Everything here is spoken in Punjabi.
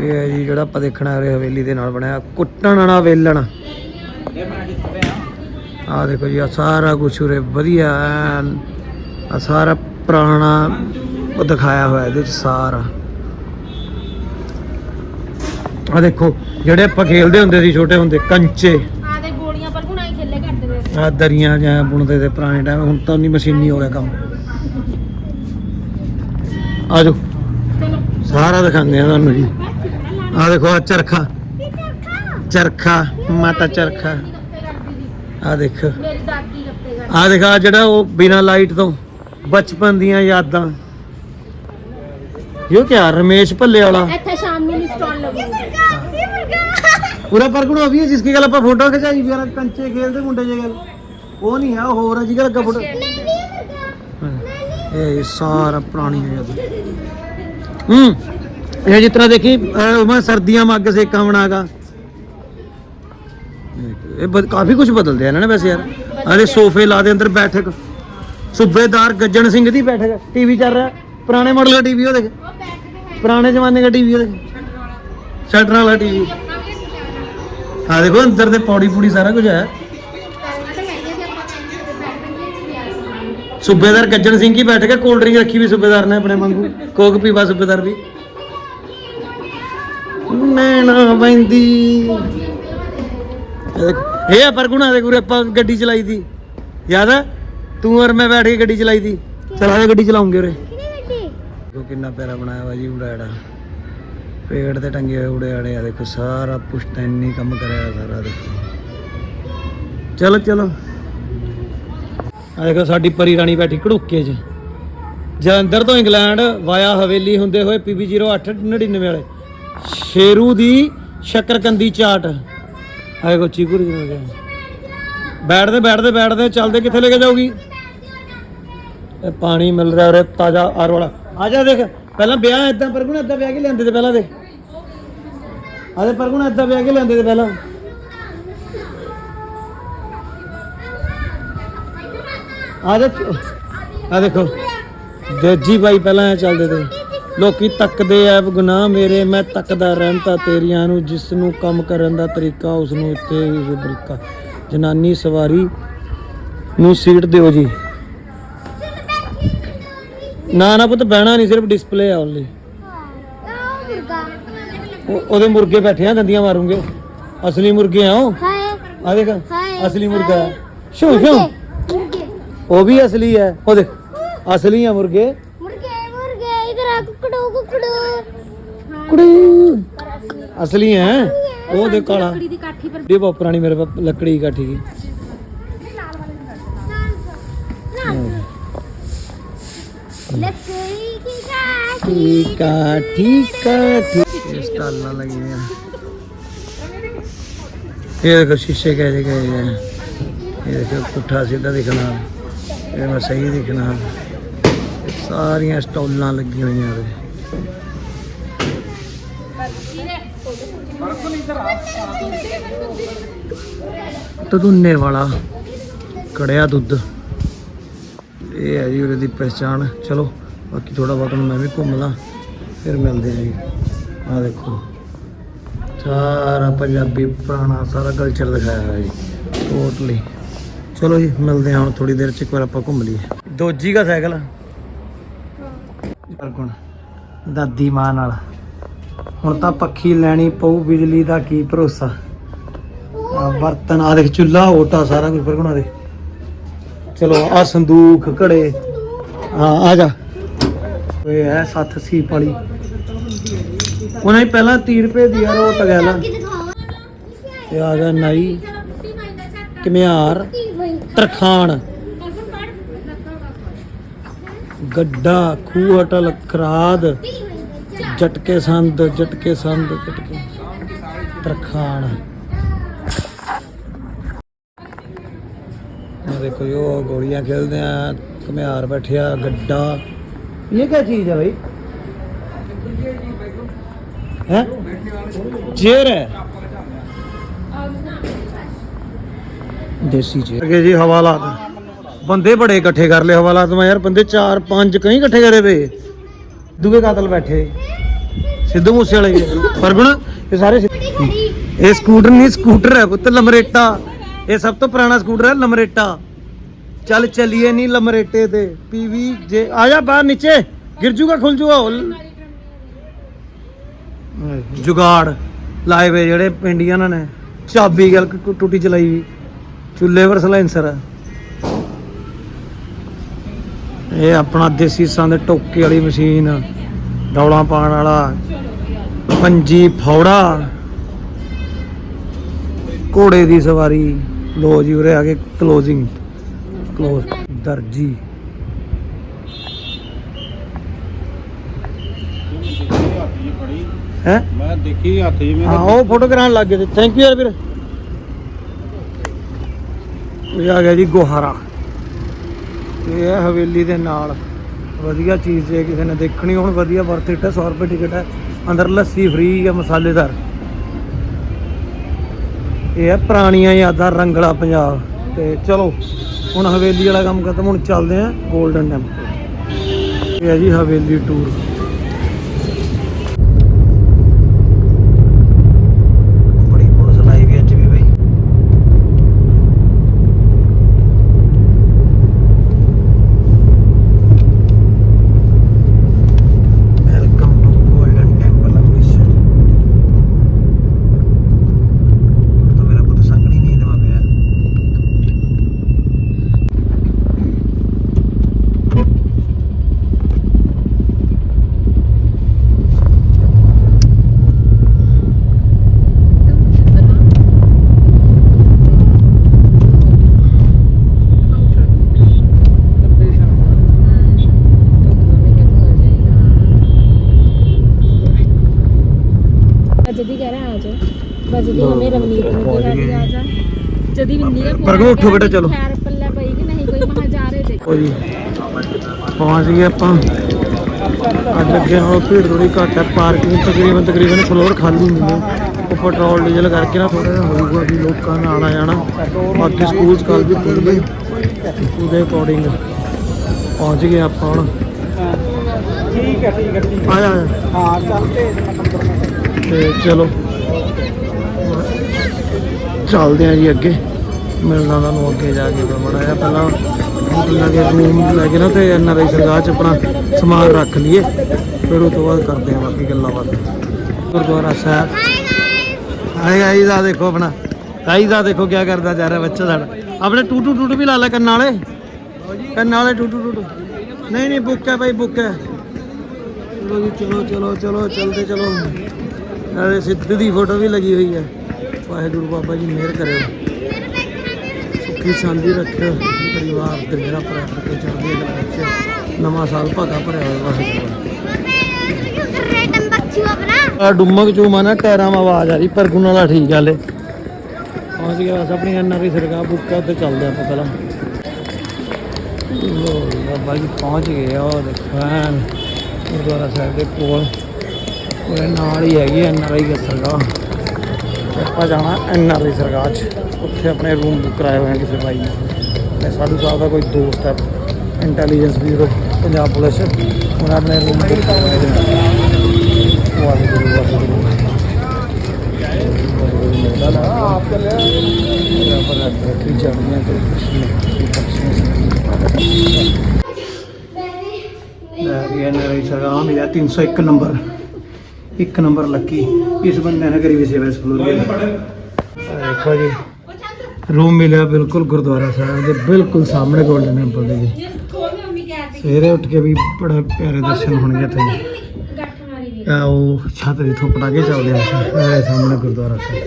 ਇਹ ਹੈ ਜੀ ਜਿਹੜਾ ਆਪਾਂ ਦੇਖਣਾ ਉਰੇ ਹਵੇਲੀ ਦੇ ਨਾਲ ਬਣਿਆ ਕੁੱਟਣ ਵਾਲਾ ਵੇਲਣ। ਆ ਦੇਖੋ ਜੀ ਆ ਸਾਰਾ ਕੁਝ ਉਰੇ ਵਧੀਆ ਆ ਸਾਰਾ ਪੁਰਾਣਾ ਉਹ ਦਿਖਾਇਆ ਹੋਇਆ ਇਹਦੇ ਚ ਸਾਰਾ। ਆ ਦੇਖੋ ਜਿਹੜੇ ਆਪਾਂ ਖੇਲਦੇ ਹੁੰਦੇ ਸੀ ਛੋਟੇ ਹੁੰਦੇ ਕੰਚੇ। ਆ ਦੇ ਗੋਲੀਆਂ ਪਰ ਗੁਣਾਈ ਖੇਲੇ ਕਰਦੇ ਵੇ ਆ ਦਰੀਆਂ ਜਾਂ ਬੁਣਦੇ ਤੇ ਪੁਰਾਣੇ ਟਾਈਮ ਹੁਣ ਤਾਂ ਨਹੀਂ ਮਸ਼ੀਨੀ ਹੋ ਗਿਆ ਕੰਮ। ਆ ਜਾਓ। ਚਲੋ। ਸਾਰਾ ਦਿਖਾਉਂਦੇ ਆ ਤੁਹਾਨੂੰ ਜੀ। ਆ ਦੇਖੋ ਆ ਚਰਖਾ। ਚਰਖਾ? ਮਾਤਾ ਚਰਖਾ। ਆ ਦੇਖ। ਮੇਰੀ ਦਾਦੀ ਗੱਪੇ ਕਰ ਆ ਦੇਖ ਆ ਜਿਹੜਾ ਉਹ ਬਿਨਾ ਲਾਈਟ ਤੋਂ ਬਚਪਨ ਦੀਆਂ ਯਾਦਾਂ। ਇਹ ਕਿਆ ਰਮੇਸ਼ ਭੱਲੇ ਵਾਲਾ। ਇੱਥੇ ਸ਼ਾਮ ਨੂੰ ਸਟਾਲ ਲੱਗੂਗਾ ਪੂਰਾ ਪਰਗਣ ਉਹ ਵੀ ਹੈ ਜਿਸकी ਗੱਲ ਆਪਾਂ ਫੋਟੋ ਖਿਚਾਈ ਵੀ ਯਾਰ ਕੰਚੇ ਖੇਲਦੇ ਮੁੰਡੇ ਜੇ ਗੱਲ। ਉਹ ਨਹੀਂ ਹੈ ਉਹ ਹੋਰ ਹੈ ਜਿਹਦਾ ਲੱਗਾ ਫੋਟੋ। ਇਹ ਸਾਰਾ ਪੁਰਾਣੀ ਹੈ ਯਾਦ ਹੂੰ। ਇਹ ਜਿਸ ਤਰ੍ਹਾਂ ਦੇਖੀ ਮੈਂ ਸਰਦੀਆਂ ਮੱਗ ਸੇਕਾ ਬਣਾਗਾ। ਇਹ ਬਦ- ਕਾਫੀ ਕੁਝ ਬਦਲਦੇ ਆ ਇਹਨਾਂ ਨੇ ਵੈਸੇ ਯਾਰ। ਅਰੇ ਸੋਫੇ ਲਾ ਦੇ ਅੰਦਰ ਬੈਠਕ। ਸੂਬੇਦਾਰ ਗੱਜਣ ਸਿੰਘ ਦੀ ਬੈਠਕ ਟੀਵੀ ਚੱਲ ਰਿਹਾ। ਪੁਰਾਣੇ ਮਾਡਲ ਦਾ ਟੀਵੀ ਉਹ ਦੇਖ। ਪੁਰਾਣੇ ਜ਼ਮਾਨੇ ਦਾ ਟੀਵੀ ਉਹ ਦੇਖ। ਸ਼ਟਰ ਵਾਲਾ ਟੀਵੀ ਆ ਦੇਖੋ, ਅੰਦਰ ਤੇ ਪੌੜੀ ਪੂੜੀ ਸਾਰਾ ਕੁਝ ਹੈ। ਸੂਬੇਦਾਰ ਗੱਜਣ ਸਿੰਘ ਹੀ ਬੈਠ ਕੇ ਕੋਲਡ ਡਰਿੰਕ ਰੱਖੀ ਵੀ ਸੂਬੇਦਾਰ ਨੇ ਆਪਣੇ ਵਾਂਗੂ। ਕੋਕ ਪੀਵਾ ਸੂਬੇਦਾਰ ਵੀ। ਨੈਣਾ ਬੰਦੀ ਇਹ ਆ ਪਰਗੁਣਾ ਦੇ ਗੁਰੇ ਆਪਾਂ ਗੱਡੀ ਚਲਾਈ ਦੀ। ਯਾਦ ਹੈ ਤੂੰ ਔਰ ਮੈਂ ਬੈਠ ਕੇ ਗੱਡੀ ਚਲਾਈ ਦੀ। ਚਲਾ ਦੇ ਗੱਡੀ ਚਲਾਉਂਗੇ ਉਰੇ। ਦੇਖੋ ਕਿੰਨਾ ਪਿਆਰਾ ਬਣਾਇਆ ਵਾ ਜੀ ਉੜਾੜਾ ਪੇੜ ਤੇ ਟੰਗੇ ਹੋਏ ਉੜੇ ਆੜੇ ਆ ਦੇਖੋ ਸਾਰਾ ਪੁਸ਼ਤੈਨੀ ਕੰਮ ਕਰਿਆ ਹੋਇਆ ਸਾਰਾ ਦੇਖੋ। ਚਲੋ ਚਲੋ। ਆ ਦੇਖੋ ਸਾਡੀ ਪਰੀ ਰਾਣੀ ਬੈਠੀ ਘੜੂਕੇ 'ਚ। ਜਲੰਧਰ ਤੋਂ ਇੰਗਲੈਂਡ ਵਾਇਆ ਹਵੇਲੀ ਹੁੰਦੇ ਹੋਏ ਪੀਬੀ 0899 ਵਾਲੇ। ਸ਼ੇਰੂ ਦੀ ਸ਼ੱਕਰਕੰਦੀ ਚਾਟ। ਆ ਦੇਖੋ ਚੀਕੂ ਦੀ ਗਿਆ ਬੈਠਦੇ ਬੈਠਦੇ ਬੈਠਦੇ, ਚੱਲਦੇ ਕਿੱਥੇ ਲੈ ਕੇ ਜਾਊਗੀ? ਇਹ ਪਾਣੀ ਮਿਲ ਰਿਹਾ ਉਰੇ ਤਾਜ਼ਾ ਆਰ ਵਾਲਾ। ਆ ਜਾ ਦੇਖ, ਪਹਿਲਾਂ ਵਿਆਹ ਇਦਾਂ ਪਰਗੁਣਾ ਇਦਾਂ ਵਿਆਹ ਕੇ ਲੈਂਦੇ ਤੇ ਪਹਿਲਾਂ ਦੇ ਆਦੇ ਪਰਗੁਣਾ ਇਦਾਂ ਵਿਆਹ ਕੇ ਲੈਂਦੇ ਤੇ ਪਹਿਲਾਂ। ਆ ਜਾ ਆ ਦੇਖੋ। ਜੱਜੀ ਬਾਈ ਪਹਿਲਾਂ ਚੱਲਦੇ ਤੇ। ਲੋਕੀ ਤੱਕਦੇ ਐ ਗੁਨਾਹ ਮੇਰੇ ਮੈਂ ਤੱਕਦਾ ਰਹਿੰਦਾ ਤੇਰੀਆਂ ਨੂੰ ਜਿਸ ਨੂੰ ਕੰਮ ਕਰਨ ਦਾ ਤਰੀਕਾ ਉਸ ਨੂੰ ਇੱਥੇ ਹੀ ਬਰੀਕਾ ਜਨਾਨੀ ਸਵਾਰੀ ਨੂੰ ਸੀਟ ਦਿਓ ਜੀ। ਨਾ ਨਾ ਪੁੱਤ ਬਹਿਣਾ ਨਹੀਂ ਸਿਰਫ ਡਿਸਪਲੇ ਆ ਓਨਲੀ ਉਹਦੇ ਮੁਰਗੇ ਬੈਠੇ ਆ ਦੰਦੀਆਂ ਮਾਰੂਗੇ। ਅਸਲੀ ਮੁਰਗੇ ਆ ਉਹ। ਆ ਦੇਖ ਅਸਲੀ ਮੁਰਗਾ। ਸ਼ੂ ਸ਼ੂ। ਉਹ ਵੀ ਅਸਲੀ ਹੈ ਉਹ ਦੇਖ ਅਸਲੀ ਆ ਮੁਰਗੇ। ਕੁੜੀ। ਅਸਲੀ ਹੈ। ਉਹ ਦੇਖ ਕਾਲਾ। ਲੱਕੜੀ ਦੀ ਕਾਠੀ ਪਰ ਇਹ ਬਹੁਤ ਪੁਰਾਣੀ ਮੇਰੇ ਪਾਪ ਲੱਕੜੀ ਕਾਠੀ ਦੀ। ਠੀਕ ਆ ਠੀਕ ਆ ਠੀਕ ਇਹ ਸਟਾਲਾਂ ਲੱਗੀਆਂ ਇਹ ਦੇਖੋ ਸ਼ੀਸ਼ੇ ਕਹੇ ਗਏ ਹੈ ਇਹ ਦੇਖੋ ਪੁੱਠਾ ਸਿੱਧਾ ਦਿਖਣਾ। ਇਹ ਮੈਂ ਸਹੀ ਦਿਖਣਾ। ਸਾਰੀਆਂ ਸਟਾਲਾਂ ਲੱਗੀਆਂ ਹੋਈਆਂ ਨੇ ਤਦੁੰਨੇ ਵਾਲਾ ਕੜਿਆ ਦੁੱਧ। ਇਹ ਹੈ ਜੀ ਉਹਦੀ ਦੀ ਪਹਿਚਾਣ। ਚਲੋ ਬਾਕੀ ਥੋੜਾ ਬਹੁਤ ਮੈਂ ਵੀ ਘੁੰਮ ਲਾਂ ਫਿਰ ਮਿਲਦੇ ਹਾਂ ਜੀ। ਆ ਦੇਖੋ। ਸਾਰਾ ਪੰਜਾਬੀ ਪੁਰਾਣਾ ਸਾਰਾ ਕਲਚਰ ਦਿਖਾਇਆ ਹੋਇਆ ਜੀ ਟੋਟਲੀ ਚਲੋ ਜੀ ਮਿਲਦੇ ਹਾਂ ਹੁਣ ਥੋੜੀ ਦੇਰ ਚ ਇੱਕ ਵਾਰ ਆਪਾਂ ਘੁੰਮ ਲਈਏ। ਦੋਜੀ ਦਾ ਸਾਈਕਲ। ਪਰ ਕੋਣ? ਦਾਦੀ ਮਾਂ ਨਾਲ। ਹੁਣ ਤਾਂ ਪੱਖੀ ਲੈਣੀ ਪਊ, ਬਿਜਲੀ ਦਾ ਕੀ ਭਰੋਸਾ? ਆ ਬਰਤਨ ਆ ਦੇਖ ਚੁੱਲਾ ਓਟਾ ਸਾਰਾ ਕੁਝ ਪਰ ਦੇ ਚਲੋ ਆ ਸੰਦੂਕ, ਘੜੇ। ਹਾਂ, ਆ ਜਾ। ਓਏ ਐ 7 ਸੀਪ ਵਾਲੀ। ਉਹਨਾਂ ਪਹਿਲਾਂ 30 ਰੁਪਏ ਦੀ ਯਾਰ ਉਹ ਟਗੈਲਾ ਤੇ ਆ ਗਿਆ ਨਾਈ, ਘਮਿਆਰ, ਤਰਖਾਣ। ਗੱਡਾ ਖੂਹ ਹੋਟਲ ਖਰਾਦ ਜਟਕੇ ਸੰਦ ਜਟਕੇ ਸੰਦ ਜਟਕੇ ਤਰਖਾਣ। ਆ ਦੇਖੋ ਉਹ ਗੋਲੀਆਂ ਖੇਲਦੇ ਆ ਘਮਿਆਰ ਬੈਠਿਆ ਗੱਡਾ। ਇਹ ਕੀ ਚੀਜ਼ ਹੈ ਭਾਈ ਹੈ? ਚੇਅਰ ਹੈ। ਦੇਸੀ ਚੇਅਰ। ਅਗੇ ਜੀ ਹਵਾਲਾਤ ਬੰਦੇ ਬੜੇ ਇਕੱਠੇ ਕਰ ਲਏ ਹਵਾਲਾਤ ਮੈਂ ਯਾਰ ਬੰਦੇ 4 5 ਕਈ ਇਕੱਠੇ ਕਰੇ ਪਏ ਦੂਏ ਕਾਤਲ ਬੈਠੇ। ਸਿੱਧੂ ਮੂਸੇ ਵਾਲੇ ਫਰਗੁਣ, ਇਹ ਸਾਰੇ ਇਹ ਸਕੂਟਰ ਨਹੀਂ, ਸਕੂਟਰ ਹੈ ਪੁੱਤ, ਲਮਰੇਟਾ। ਇਹ ਸਭ ਤੋਂ ਪੁਰਾਣਾ ਸਕੂਟਰ ਹੈ, ਲਮਰੇਟਾ। ਚੱਲ ਚਲੀਏ ਨਹੀਂ ਲਮਰੇਟੇ ਤੇ। ਪੀਵੀ ਜੇ, ਆ ਜਾ ਬਾਹਰ ਨੀਚੇ। ਗਿਰ ਜੂਗਾ ਖੁੱਲ ਜੂਗਾ ਜੁਗਾੜ ਲਾਏ ਵੇ ਜਿਹੜੇ ਪਿੰਡੀਆਂ ਨੇ। ਚਾਬੀ ਗੱਲ ਕ- ਚਲਾਈ। ਵੀ ਚੁੱਲ੍ਹੇ ਪਰ ਸਲੈਂਸਰ ਹੈ ਇਹ ਆਪਣਾ ਦੇਸੀ ਸੰਦ ਟੋਕੇ ਵਾਲੀ ਮਸ਼ੀਨ ਡੌਲਾਂ ਪਾਉਣ ਵਾਲਾ ਪੰਜੀ ਫੌੜਾ ਘੋੜੇ ਦੀ ਸਵਾਰੀ ਲੋ ਜੀ ਉਰੇ ਆ ਕੇ ਕਲੋਜ਼ਿੰਗ ਕਲੋਜ਼ ਦਰਜੀ। ਹੈ? ਮੈਂ ਦੇਖੀ ਹੱਥ ਜੀ ਹਾਂ ਉਹ ਫੋਟੋ ਕਰਾਉਣ ਲੱਗ ਗਏ ਥੈਂਕ ਯੂ ਯਾਰ ਵੀਰ। ਇਹ ਆ ਗਿਆ ਜੀ ਗੋਹਾਰਾ। ਇਹ ਹੈ ਹਵੇਲੀ ਦੇ ਨਾਲ ਵਧੀਆ ਚੀਜ਼ ਜੇ ਕਿਸੇ ਨੇ ਦੇਖਣੀ ਹੁਣ, ਵਧੀਆ ਵਰਥ ਇਟ ਹੈ 100 ਰੁਪਏ ਟਿਕਟ ਹੈ, ਅੰਦਰ ਲੱਸੀ ਫ੍ਰੀ ਹੈ, ਮਸਾਲੇਦਾਰ। ਇਹ ਹੈ ਪੁਰਾਣੀਆਂ ਯਾਦਾਂ ਰੰਗਲਾ ਪੰਜਾਬ। ਤੇ ਚਲੋ, ਹੁਣ ਹਵੇਲੀ ਵਾਲਾ ਕੰਮ ਖਤਮ, ਹੁਣ ਚੱਲਦੇ ਆ 골ਡਨ ਟੈਂਪਲ ਇਹ ਹੈ ਜੀ ਹਵੇਲੀ ਟੂਰ ਬੜੀ ਪੁਲਿਸ ਲਾਈ ਵੀ ਅੱਜ ਵੀ ਬਈ welcome to Golden Temple Amritsar ਤਾਂ ਮੇਰਾ ਪੁੱਤ ਸੰਗਣੀ ਨਹੀਂ ਦਵਾ ਪਿਆ जदी कह रहा है आ जाओ बस जदी हमें रवनीत ने पहुंच कहा गए। कि आ जा जदी बिंदी का पर को उठो बेटा, चलो। खैर पल्ला पई कि नहीं कोई वहां जा रहे थे ਉਹ ਜੀ ਪਹੁੰਚ ਗਏ ਆਪਾਂ ਅੱਜ ਅੱਗੇ ਨਾਲੋਂ ਭੀੜ ਥੋੜੀ ਘੱਟ ਹੈ ਪਾਰਕਿੰਗ ਤਕਰੀਬਨ ਤਕਰੀਬਨ ਫਲੋਰ ਖਾਲੀ ਨਹੀਂ ਹੈ ਉਹ ਪੈਟਰੋਲ ਡੀਜ਼ਲ ਕਰਕੇ ਨਾ ਥੋੜਾ ਜਿਹਾ ਹੋਊਗਾ ਵੀ ਲੋਕਾਂ ਨੇ ਆਣਾ ਜਾਣਾ ਬਾਕੀ ਸਕੂਲ ਕਾਲ ਵੀ ਖੁੱਲ ਗਏ ਉਹਦੇ ਅਕੋਰਡਿੰਗ ਪਹੁੰਚ ਗਏ ਆਪਾਂ ਹੁਣ ਠੀਕ ਹੈ ਠੀਕ ਹੈ ਠੀਕ ਆ ਜਾ ਆ ਜਾ। ਹਾਂ ਚੱਲ ਤੇ ਤੇ ਚਲੋ। ਚੱਲਦੇ ਆ ਜੀ ਅੱਗੇ। ਮਿਲਣਾ ਤੁਹਾਨੂੰ ਅੱਗੇ ਜਾ ਕੇ ਬੜਾ ਆ ਪਹਿਲਾਂ ਲੱਗੇ ਰੂਮ ਲੈ ਕੇ ਨਾ ਤੇ ਐਨ ਆਰ ਆਈ ਸਰਕਾਰ ਚ ਆਪਣਾ ਸਮਾਨ ਰੱਖ ਲਈਏ। ਫਿਰ ਉਹ ਤੋਂ ਬਾਅਦ ਕਰਦੇ ਆ ਬਾਕੀ ਗੱਲਾਂ ਬਾਤਾਂ। ਗੁਰਦੁਆਰਾ ਸਾਹਿਬ। ਹਾਏ ਗਾਈਜ਼ ਆ ਦੇਖੋ ਆਪਣਾ। ਗਾਈਜ਼ ਆ ਦੇਖੋ ਕੀ ਕਰਦਾ ਜਾ ਰਿਹਾ ਬੱਚਾ ਸਾਡਾ। ਆਪਣੇ ਟੂਟੂ ਟੂਟੂ ਵੀ ਲਾ ਲੈ ਕੰਨਾਂ ਵਾਲੇ। ਕੰਨਾਂ ਵਾਲੇ ਟੂਟੂ ਟੂਟੂ। ਨਹੀਂ ਨਹੀਂ, ਬੁੱਕ ਹੈ ਭਾਈ, ਬੁੱਕ ਹੈ। ਚਲੋ ਜੀ, ਚਲੋ ਚਲੋ ਚਲੋ, ਚਲਦੇ, ਚਲੋ। ਨਾਲੇ ਸਿੱਧੂ ਦੀ ਫੋਟੋ ਵੀ ਲੱਗੀ ਹੋਈ ਹੈ ਵਾਹਿਗੁਰੂ ਬਾਬਾ ਜੀ, ਮਿਹਰ ਕਰਿਓ। ਸੁਖੀ ਸ਼ਾਂਤੀ ਰੱਖਿਓ। ਪਰਿਵਾਰ ਤੇ ਮੇਰਾ ਭਰਾ ਕੇ ਚੜ੍ਹਦੀ ਕਲਾ ਵਿੱਚ ਨਵਾਂ ਸਾਲ ਭਾਗਾ ਭਰਿਆ ਹੋਇਆ ਵਾਹਿਗੁਰੂ। ਆ ਡੁੰਮਕ ਚੋਂ ਮਾਨਾ ਟਾਇਰਾਂ ਮਾ ਆਵਾਜ਼ ਆ ਰਹੀ, ਪਰ ਗੁਣ ਵਾਲਾ ਠੀਕ ਗੱਲ ਏ ਪਹੁੰਚ ਗਿਆ ਬਸ ਆਪਣੀ ਐਨਆਰਆਈ ਸਰਕਾਰ ਬੁੱਕ ਤੇ ਚੱਲਦੇ ਆਪਾਂ ਪਹਿਲਾਂ। ਲੋ ਬਾਬਾ ਜੀ ਪਹੁੰਚ ਗਏ ਆ, ਉਹ ਦੇਖੋ ਗੁਰਦੁਆਰਾ ਸਾਹਿਬ ਦੇ ਕੋਲ। ਉਹਦੇ ਨਾਲ ਹੀ ਹੈਗੀ ਐਨ ਐਨਆਰਆਈ ਸਰਕਾਰ। ਤੇ ਆਪਾਂ ਜਾਣਾ ਆਈ ਸਰਕਾਰ ਚ। ਉੱਥੇ ਆਪਣੇ ਰੂਮ ਬੁੱਕ ਕਰਾਏ ਹੋਏ ਆ ਕਿਸੇ ਭਾਈ ਨੇ। ਤੇ ਸਾਧੂ ਸਾਹਿਬ ਦਾ ਕੋਈ ਦੋਸਤ ਹੈ ਇੰਟੈਲੀਜੈਂਸ ਬਿਊਰੋ ਪੰਜਾਬ ਪੁਲਿਸ। ਉਹਨਾਂ ਆਪਣੇ ਰੂਮ ਬੁੱਕ ਕਰਾਏ ਹੋਏ ਵਾਹਿਗੁਰੂ ਵਾਹਿਗੁਰੂ। ਆਪ ਚੱਲੇ ਰੱਬ ਰੱਖੀ ਜਾਣੀਆਂ ਤੇ ਲੈ ਵੀ ਐਨਆਰਆਈ ਸਰਕਾਰ ਮਿਲਿਆ 301 ਨੰਬਰ। ਇੱਕ ਨੰਬਰ ਲੱਕੀ, ਇਸ ਬੰਦੇ ਨੇ ਕਰੀ ਵੀ ਸੇਵਾ ਇਸ ਫਲੋਰ ਦੇਖੋ ਜੀ, ਰੂਮ ਮਿਲਿਆ ਬਿਲਕੁਲ ਗੁਰਦੁਆਰਾ ਸਾਹਿਬ ਦੇ, ਬਿਲਕੁਲ ਸਾਹਮਣੇ ਗੋਲਡਨ ਟੈਂਪਲ ਦੇ ਜੀ। ਸਵੇਰੇ ਉੱਠ ਕੇ ਵੀ ਬੜਾ ਪਿਆਰੇ ਦਰਸ਼ਨ ਹੋਣਗੇ ਇੱਥੇ। ਉਹ ਛੱਤ ਦੇ ਤੋਂ ਪਟਾਕੇ ਚੱਲਦੇ ਆ ਸਾਹਮਣੇ ਗੁਰਦੁਆਰਾ ਸਾਹਿਬ।